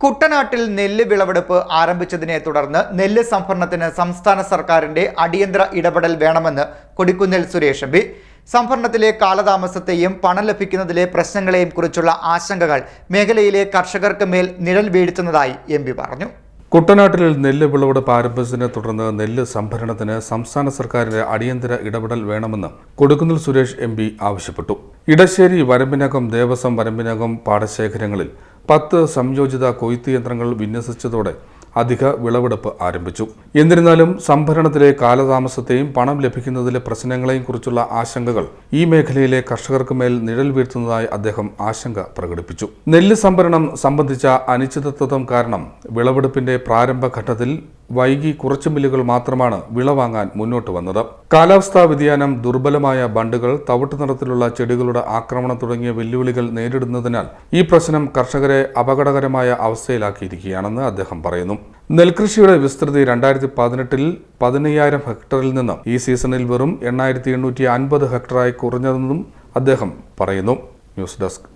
കുട്ടനാട്ടിൽ നെല്ല് വിളവെടുപ്പ് ആരംഭിച്ചതിനെ തുടർന്ന് നെല്ല് സംഭരണത്തിന് സംസ്ഥാന സർക്കാരിന്റെ അടിയന്തര ഇടപെടൽ വേണമെന്ന് കൊടിക്കുന്നിൽ സുരേഷ് എം സംഭരണത്തിലെ കാലതാമസത്തെയും പണം ലഭിക്കുന്നതിലെ പ്രശ്നങ്ങളെയും കുറിച്ചുള്ള ആശങ്കകൾ മേഖലയിലെ കർഷകർക്ക് മേൽ നിഴൽ വീഴ്ത്തുന്നതായി എം പറഞ്ഞു. കുട്ടനാട്ടിൽ നെല്ല് വിളവെടുപ്പ് ആരംഭിച്ചതിനെ തുടർന്ന് നെല്ല് സംഭരണത്തിന് സംസ്ഥാന സർക്കാരിന്റെ അടിയന്തര ഇടപെടൽ വേണമെന്ന് കൊടുക്കുന്നിൽ സുരേഷ് എം ആവശ്യപ്പെട്ടു. ഇടശ്ശേരി വരമ്പിനകം ദേവസ്വം വരമ്പിനകം പാടശേഖരങ്ങളിൽ പത്ത് സംയോജിത കൊയ്ത്ത് യന്ത്രങ്ങൾ വിന്യസിച്ചതോടെ അധിക വിളവെടുപ്പ് ആരംഭിച്ചു. എന്നിരുന്നാലും സംഭരണത്തിലെ കാലതാമസത്തെയും പണം ലഭിക്കുന്നതിലെ പ്രശ്നങ്ങളെയും കുറിച്ചുള്ള ആശങ്കകൾ ഈ മേഖലയിലെ കർഷകർക്ക് മേൽ നിഴൽ വീഴ്ത്തുന്നതായി അദ്ദേഹം ആശങ്ക പ്രകടിപ്പിച്ചു. നെല്ല് സംഭരണം സംബന്ധിച്ച അനിശ്ചിതത്വം കാരണം വിളവെടുപ്പിന്റെ പ്രാരംഭഘട്ടത്തിൽ വൈകി കുറച്ച് മില്ലുകൾ മാത്രമാണ് വിള വാങ്ങാൻ മുന്നോട്ട് വന്നത്. കാലാവസ്ഥാ വ്യതിയാനം ദുർബലമായ ബണ്ടുകൾ തവിട്ട് നിറത്തിലുള്ള ചെടികളുടെ ആക്രമണം തുടങ്ങിയ വെല്ലുവിളികൾ നേരിടുന്നതിനാൽ ഈ പ്രശ്നം കർഷകരെ അപകടകരമായ അവസ്ഥയിലാക്കിയിരിക്കുകയാണെന്ന് അദ്ദേഹം പറയുന്നു. നെൽകൃഷിയുടെ വിസ്തൃതി രണ്ടായിരത്തി പതിനെട്ടിൽ പതിനയ്യായിരം ഹെക്ടറിൽ നിന്ന് ഈ സീസണിൽ വെറും എണ്ണായിരത്തി എണ്ണൂറ്റി അൻപത് ഹെക്ടറായി കുറഞ്ഞതെന്നും അദ്ദേഹം പറയുന്നു. News desk.